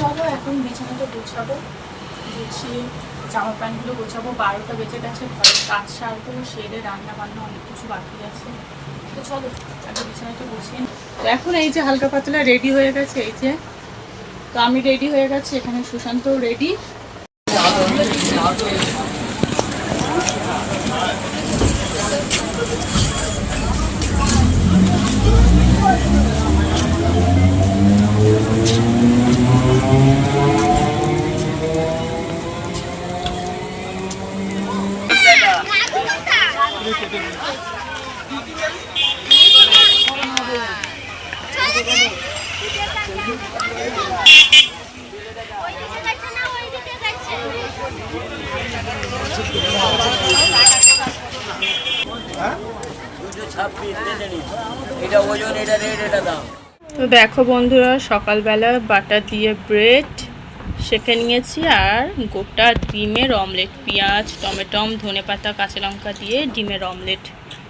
চলো, এখন বিছানাটা গোছাবো। গুছিয়ে জামা প্যান্টগুলো গোছাবো, বারোটা বেঁচে গেছে ঘরের কাজ সারবো সেরে রান্না বান্না অনেক কিছু বাকি আছে। তো চলো, আগে বিছানাটা গুছিয়ে এখন এই যে হালকা পাতলা রেডি হয়ে গেছে, এই যে তো আমি রেডি হয়ে গেছি, এখানে সুশান্তও রেডি। তো দেখো বন্ধুরা, সকালবেলা বাটার দিয়ে ব্রেড সেঁকে নিয়েছি আর গোটা ডিমের অমলেট পেঁয়াজ, টমেটম ধনে পাতা কাঁচা লঙ্কা দিয়ে ডিমের অমলেট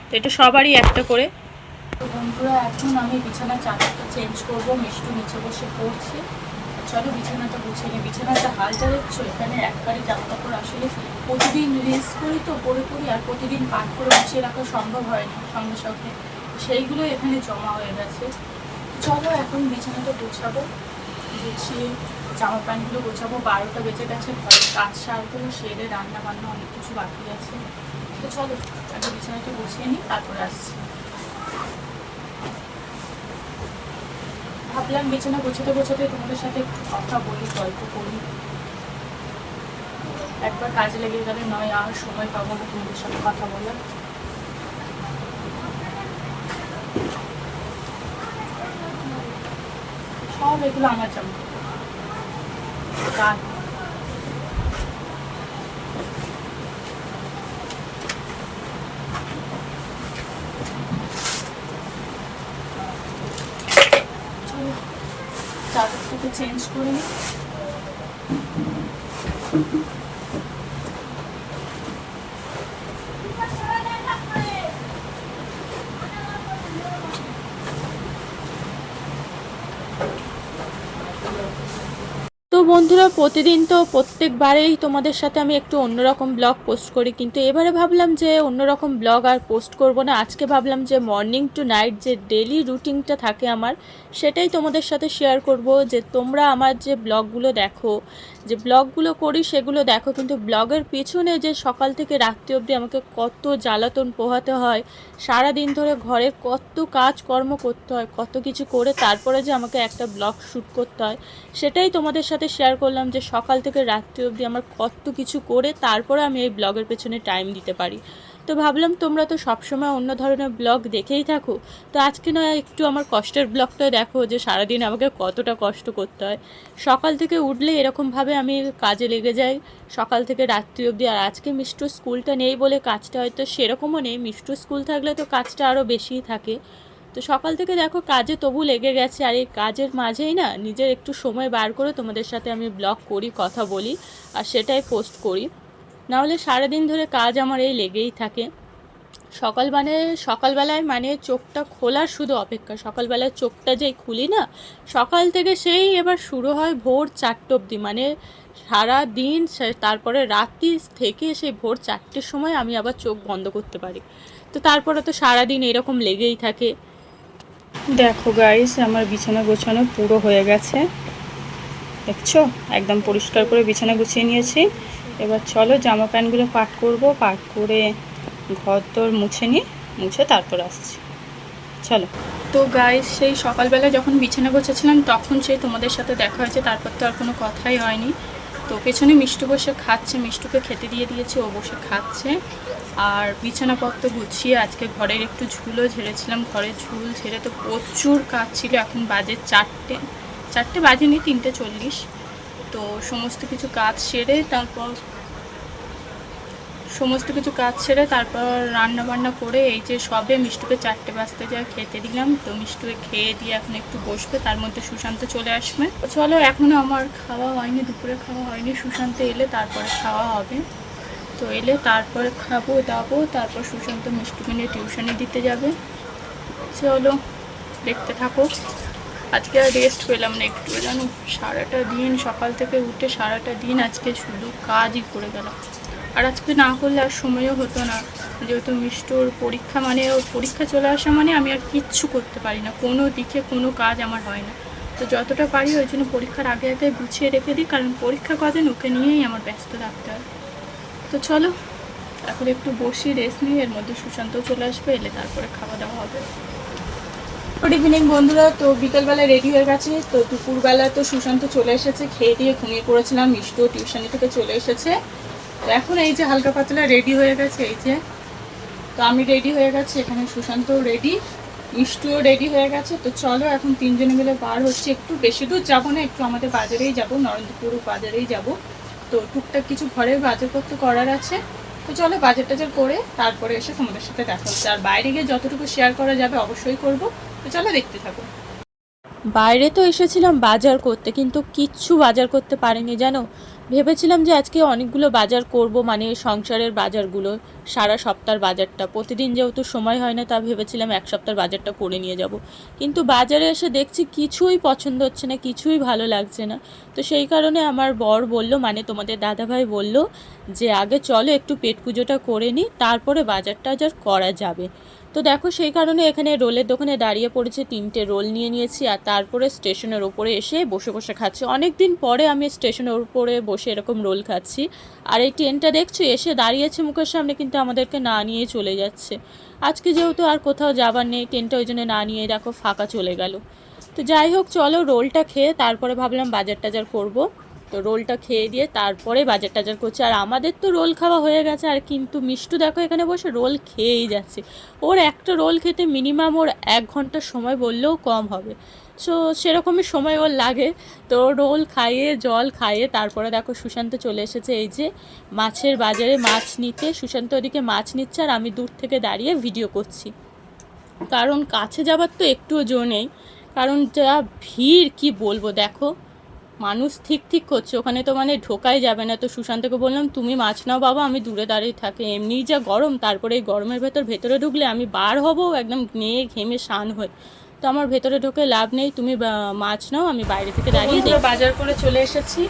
তো এটা সবারই একটা করে। তো বন্ধুরা, এখন আমি বিছানা চাদরটা চেঞ্জ করব, মিষ্টু নিচে বসে পড়ছে। চলো বিছানাটা গুছিয়ে নিই। বিছানাটা হালটা দেখছ? এখানে একবারে জামা কাপড় আসলে প্রতিদিন রেস করি তো, পরে পরি, আর প্রতিদিন পাট করে গুছিয়ে রাখা সম্ভব হয় না সঙ্গে সঙ্গে। সেইগুলো এখানে জমা হয়ে গেছে। চলো এখন বিছানাটা গোছাবো, গুছিয়ে জামা প্যান্টগুলো গোছাবো। বারোটা বেজে গেছে ঘরের কাজ সারবো, সেরে রান্না বান্না অনেক কিছু বাকি আছে। তো চলো, আগে বিছানাটা গুছিয়ে নিই, তারপরে আসছি। ভাবলাম বিছানা গোছাতে গোছাতে তোমাদের সাথে কথা বলি, গল্প করি। একবার কাজে লেগে গেলে নয়, আর সময় পাবো না তোমাদের সাথে কথা বলার। সব এগুলো আমার জামা কাজ চলো, চাদরটাকে চেঞ্জ বন্ধুরা, প্রতিদিন তো প্রত্যেকবারেই তোমাদের সাথে আমি একটু অন্যরকম ব্লগ পোস্ট করি। কিন্তু এবারে ভাবলাম যে অন্যরকম ব্লগ আর পোস্ট করব না। আজকে ভাবলাম যে মর্নিং টু নাইট যে ডেলি রুটিনটা থাকে আমার, সেটাই তোমাদের সাথে শেয়ার করব যে তোমরা আমার যে ব্লগগুলো দেখো, যে ব্লগগুলো করি সেগুলো দেখো। কিন্তু ব্লগের পিছনে যে সকাল থেকে রাত্রি অবধি আমাকে কত জ্বালাতন পোহাতে হয় সারা দিন ধরে ঘরে কত কাজকর্ম করতে হয়, কত কিছু করে তারপরে যে আমাকে একটা ব্লগ শ্যুট করতে হয়, সেটাই তোমাদের সাথে শেয়ার করলাম যে সকাল থেকে রাত্রি অবধি আমার কত কিছু করে তারপরে আমি এই ব্লগের পেছনে টাইম দিতে পারি। তো ভাবলাম তোমরা তো সবসময় অন্য ধরনের ব্লগ দেখেই থাকো। তো আজকে নয় একটু আমার কষ্টের ব্লগটা দেখো যে সারাদিন আমাকে কতটা কষ্ট করতে হয়। সকাল থেকে উঠলে এরকমভাবে আমি কাজে লেগে যাই। সকাল থেকে রাত্রি অবধি আর আজকে মিষ্টু স্কুলটা নেই বলে কাজটা হয়তো সেরকমও নেই। মিষ্টু স্কুল থাকলে তো কাজটা আরও বেশিই থাকে। তো সকাল থেকে দেখো কাজে তবু লেগে গেছে। আর এই কাজের মাঝেই না নিজের একটু সময় বার করে তোমাদের সাথে আমি ব্লগ করি, কথা বলি আর সেটাই পোস্ট করি। নাহলে সারাদিন ধরে কাজ আমার এই লেগেই থাকে। সকাল মানে সকালবেলায় মানে চোখটা খোলার শুধু অপেক্ষা। সকালবেলায় চোখটা যেই খুলি না, সকাল থেকে সেই এবার শুরু হয় ভোর চারটে অবধি। মানে সারা দিন তারপরে রাত্রি থেকে সেই ভোর চারটের সময় আমি আবার চোখ বন্ধ করতে পারি। তো তারপরে তো সারাদিন এরকম লেগেই থাকে। দেখো গাইস আমার বিছানা গোছানো পুরো হয়ে গেছে। দেখছ? একদম পরিষ্কার করে বিছানা গুছিয়ে নিয়েছি। এবার চলো জামা প্যান্টগুলো পাট করব, পাট করে ঘর তোর মুছে নিয়ে, মুছে তারপর আসছি। চলো। তো গাইস সেই সকালবেলা যখন বিছানা গোছাচ্ছিলাম, তখন সেই তোমাদের সাথে দেখা হয়েছে, তারপর তো আর কোনো কথাই হয়নি। তো পেছনে মিষ্টু বসে খাচ্ছে, মিষ্টুকে খেতে দিয়ে দিয়েছে, ও বসে খাচ্ছে। আর বিছানাপত্র গুছিয়ে আজকে ঘরের একটু ঝুলও ঝেড়েছিলাম। ঘরের ঝুল ঝেড়ে তো প্রচুর কাজ ছিল, এখন বাজে চারটে। চারটে বাজেনি, তিনটে চল্লিশ। তো সমস্ত কিছু কাজ সেরে তারপর, সমস্ত কিছু কাজ সেরে তারপর রান্না বান্না করে এই যে সবে মিষ্টুকে চারটে বাজতে যা খেতে দিলাম। তো মিষ্টুকে খেয়ে দিয়ে এখন একটু বসবে, তার মধ্যে সুশান্ত চলে আসবে। চলো এখনও আমার খাওয়া হয়নি, দুপুরে খাওয়া হয়নি। সুশান্ত এলে তারপরে খাওয়া হবে। তো এলে তারপরে খাব, দাবো, তারপর সুশান্ত মিষ্টুকে নিয়ে টিউশনে দিতে যাবে। চলো, দেখতে থাকো। আজকে আর রেস্ট পেলাম না একটু, জানো? সারাটা দিন, সকাল থেকে উঠে সারাটা দিন আজকে শুধু কাজই করে গেলাম। আর আজকে না করলে আর সময়ও হতো না। যেহেতু মিষ্টুর পরীক্ষা মানে ওর পরীক্ষা চলে আসা মানে আমি আর কিচ্ছু করতে পারি না। কোনো দিকে কোনো কাজ আমার হয় না। তো যতটা পারি ওই জন্য পরীক্ষার আগে আগে গুছিয়ে রেখে দিই, কারণ পরীক্ষা কদিন ওকে নিয়েই আমার ব্যস্ত থাকতে হয়। তো চলো, এখন একটু বসি রেস্ট নিই এর মধ্যে সুশান্ত চলে আসবে, এলে তারপরে খাওয়া দাওয়া হবে। গুড ইভিনিং বন্ধুরা, তো বিকেলবেলা রেডি হয়ে গেছে, তো দুপুরবেলা তো সুশান্ত চলে এসেছে, খেয়ে দিয়ে ঘুমিয়ে পড়েছিলাম, মিষ্টু টিউশনি থেকে চলে এসেছে। তো এখন এই যে হালকা পাতলা রেডি হয়ে গেছে, এই যে। তো আমি রেডি হয়ে গেছি, এখানে সুশান্তও রেডি মিষ্টুও রেডি হয়ে গেছে। তো চলো, এখন তিনজনে মিলে বার হচ্ছে, একটু বেশি দূর যাব না, একটু আমাদের বাজারেই যাব, নরেন্দ্রপুর বাজারেই যাব। তো টুকটাক কিছু ঘরের বাজারপত্র করার আছে। তো চলো বাজার টাজার করে তারপরে এসে তোমাদের সাথে দেখা হচ্ছে। আর বাইরে গিয়ে যতটুকু শেয়ার করা যাবে অবশ্যই করব। তো চলো দেখতে থাকো। বাইরে তো এসেছিলাম বাজার করতে, কিন্তু কিচ্ছু বাজার করতে পারিনি, জানো? ভেবেছিলাম যে আজকে অনেকগুলো বাজার করব মানে সংসারের বাজারগুলো, সারা সপ্তাহের বাজারটা। প্রতিদিন যেহেতু সময় হয় না, তা ভেবেছিলাম এক সপ্তাহের বাজারটা করে নিয়ে যাব। কিন্তু বাজারে এসে দেখছি কিছুই পছন্দ হচ্ছে না, কিছুই ভালো লাগছে না। তো সেই কারণে আমার বর বলল মানে তোমাদের দাদাভাই বলল যে, আগে চলো একটু পেট পুজোটা করে নিই তারপরে বাজার টাজার করা যাবে। তো দেখো সেই কারণে এখানে রোলের দোকানে দাঁড়িয়ে পড়েছে তিনটে রোল নিয়ে নিয়েছি আর তারপরে স্টেশনের ওপরে এসে বসে বসে খাচ্ছি। অনেক দিন পরে আমি স্টেশনের ওপরে বসে এরকম রোল খাচ্ছি। আর এই ট্রেনটা দেখছ? এসে দাঁড়িয়েছে মুখের সামনে কিন্তু আমাদেরকে না নিয়ে চলে যাচ্ছে। আজকে যেহেতু আর কোথাও যাবার নেই, ট্রেনটা ওই জন্য না নিয়ে দেখো ফাঁকা চলে গেল। তো যাই হোক, চলো রোলটা খেয়ে তারপরে ভাবলাম বাজার টাজার করব। তো রোলটা খেয়ে দিয়ে তারপরে বাজার টাজার করছে। আর আমাদের তো রোল খাওয়া হয়ে গেছে, আর কিন্তু মিষ্টু দেখো এখানে বসে রোল খেয়েই যাচ্ছে। ওর একটা রোল খেতে মিনিমাম ওর এক ঘণ্টা সময় বললেও কম হবে। সো সেরকমই সময় ওর লাগে। তো রোল খাইয়ে, জল খাইয়ে তারপরে দেখো সুশান্ত চলে এসেছে। এই যে মাছের বাজারে মাছ নিতে। সুশান্ত ওদিকে মাছ নিচ্ছে আর আমি দূর থেকে দাঁড়িয়ে ভিডিও করছি। কারণ কাছে যাবার তো একটুও জো নেই। কারণ যা ভিড়, কি বলব দেখো। মানুষ ঠিক ঠিক করছে ওখানে তো মানে ঢোকাই যাবে না। তো সুশান্তকে বললাম তুমি মাছ নাও বাবা আমি দূরে দাঁড়িয়ে থাকি। এমনিই যা গরম তারপরে এই গরমের ভেতর ভেতরে ঢুকলে আমি বার হব একদম নিয়ে ঘেমে শান হয়ে। তো আমার ভেতরে ঢোকে লাভ নেই তুমি মাছ নাও আমি বাইরে থেকে দাঁড়িয়ে। বাজার করে চলে এসেছি।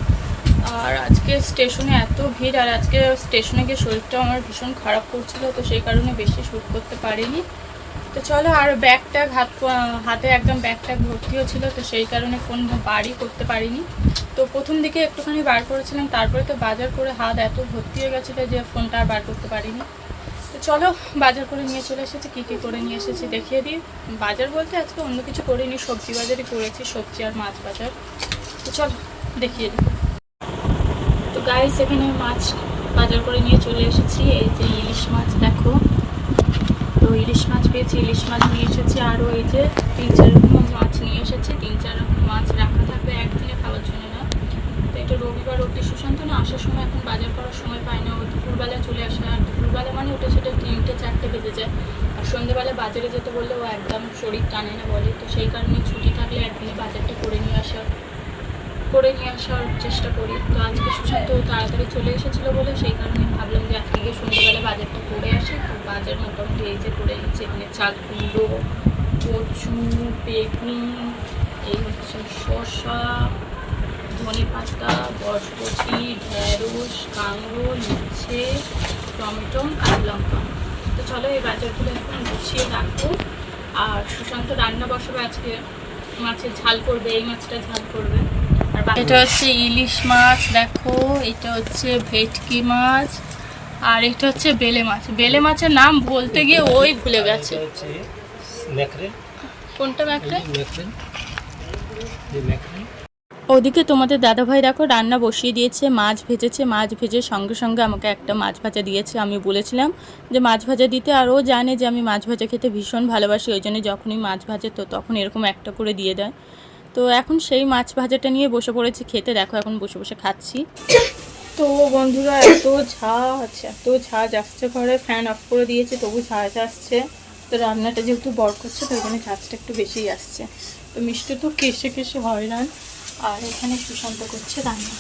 আর আজকে স্টেশনে এত ভিড় আর আজকে স্টেশনে গিয়ে শরীরটা আমার ভীষণ খারাপ করছিল তো সেই কারণে বেশি শ্যুট করতে পারিনি। তো চলো আর ব্যাগ ট্যাগ হাত, হাতে একদম ব্যাগ ট্যাগ ভর্তিও ছিল, তো সেই কারণে ফোন বাড়ি করতে পারিনি। তো প্রথম দিকে একটুখানি বার করেছিলাম, তারপরে তো বাজার করে হাত এত ভর্তি হয়ে গেছিল যে ফোনটা আর বার করতে পারিনি। তো চলো বাজার করে নিয়ে চলে এসেছি, কী কী করে নিয়ে এসেছি দেখিয়ে দিই। বাজার বলতে আজকে অন্য কিছু করিনি, সবজি বাজারই করেছি, সবজি আর মাছ বাজার। তো চলো দেখিয়ে দিই। তো গাইস এখানে মাছ বাজার করে নিয়ে চলে এসেছি, এই যে ইলিশ মাছ, দেখো। ইলিশ মাছ পেয়েছি, ইলিশ মাছ নিয়ে এসেছি। আরও এই যে তিন চার রকম মাছ নিয়ে এসেছি, তিন চার রকম মাছ রাখা থাকবে একদিনে খাওয়ার জন্য না। তো এটা রবিবার অব্দি সুশান্ত না, আসার সময় এখন বাজার করার সময় পায় না। ও দুপুরবেলা চলে আসে, আর দুপুরবেলা মানে ওটা সেটা তিনটে, চারটে বেজে যায়। আর সন্ধ্যেবেলা বাজারে যেতে বললে ও একদম শরীর টানে না বলে। তো সেই কারণে ছুটি থাকলে একদিনে বাজারটা করে নিয়ে করে নিয়ে আসার চেষ্টা করি। তো আজকে সুশান্ত তাড়াতাড়ি চলে এসেছিল বলে সেই কারণে ভাবলাম যে আজকে গিয়ে সন্ধ্যেবেলা বাজারটা করে আসি। তো বাজার মোটামুটি এই যে করে নিচ্ছে। এখানে চাল কুমড়ো, কচু, বেগুন, এই হচ্ছে শসা, ধনে পাতা, বরবটি, ঢেঁড়স কাঁকড়ো নিচ্ছে টমেটো আর লঙ্কা। তো চলো এই বাজারগুলো এখন গুছিয়ে রাখব। আর সুশান্ত রান্না বসাবে আজকে। মাছের ঝাল করবে, এই মাছটা ঝাল করবে। এটা হচ্ছে ইলিশ মাছ, দেখো। এটা হচ্ছে ভেটকি মাছ আর এটা হচ্ছে বেলে মাছ। বেলে মাছের নাম বলতে গিয়ে ওই ভুলে গেছে। কোনটা ওদিকে তোমাদের দাদাভাই দেখো, রান্না বসিয়ে দিয়েছে, মাছ ভেজেছে, মাছ ভেজে সঙ্গে সঙ্গে আমাকে একটা মাছ ভাজা দিয়েছে। আমি বলেছিলাম যে মাছ ভাজা দিতে, আর ও জানে যে আমি মাছ ভাজা খেতে ভীষণ ভালোবাসি, ওই জন্য যখনই মাছ ভাজে তো তখন এরকম একটা করে দিয়ে দেয়। তো এখন সেই মাছ ভাজাটা নিয়ে বসে পড়েছি খেতে। দেখো এখন বসে বসে খাচ্ছি। তো বন্ধুরা, এত ঝাঁজ এত ঝাঁজ আসছে ঘরে। ফ্যান অফ করে দিয়েছে, তবু ঝাঁজ আসছে তো রান্নাটা যেহেতু বর করছে তো জন্য ঝাঁজটা একটু বেশিই আসছে। তো মিষ্টি তো কেসে কেসে হয়রান। আর এখানে সুশান্ত করছে রান্না।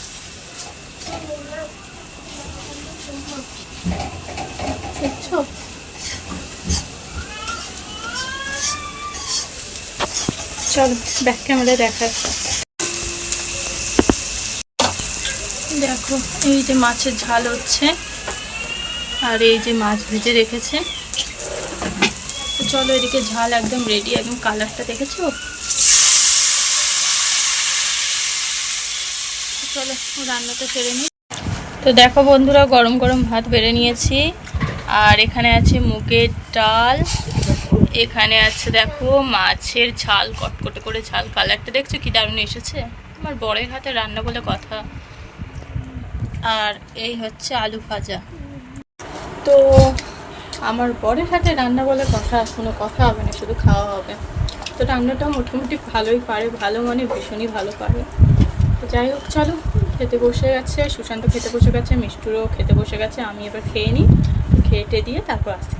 দেখছ? চলো ব্যাক ক্যামেরা দেখায় দেখো, এই যে মাছের ঝাল হচ্ছে, আর এই যে মাছ ভেজে রেখেছে। চলো, এদিকে ঝাল একদম রেডি একদম কালারটা দেখেছ? চলো, রান্নাটা সেরে নিই। তো দেখো বন্ধুরা, গরম গরম ভাত বেড়ে নিয়েছি, আর এখানে আছে মুগের ডাল। এখানে আছে দেখো মাছের ঝাল, কটকটে করে ঝাল। কালারটা দেখছ? কি দারুণ এসেছে। আমার বড়ের হাতে রান্না বলে কথা। আর এই হচ্ছে আলু ভাজা। তো আমার বরের হাতে রান্না বলে কথা, কোনো কথা হবে না, শুধু খাওয়া হবে। তো রান্নাটা মোটামুটি ভালোই পারে, ভালো মানে ভীষণই ভালো পারে। যাই হোক, চলো। খেতে বসে গেছে, সুশান্ত খেতে বসে গেছে, মিষ্টুরও খেতে বসে গেছে, আমি এবার খেয়ে নিই। খেয়ে দিয়ে তারপর আসতে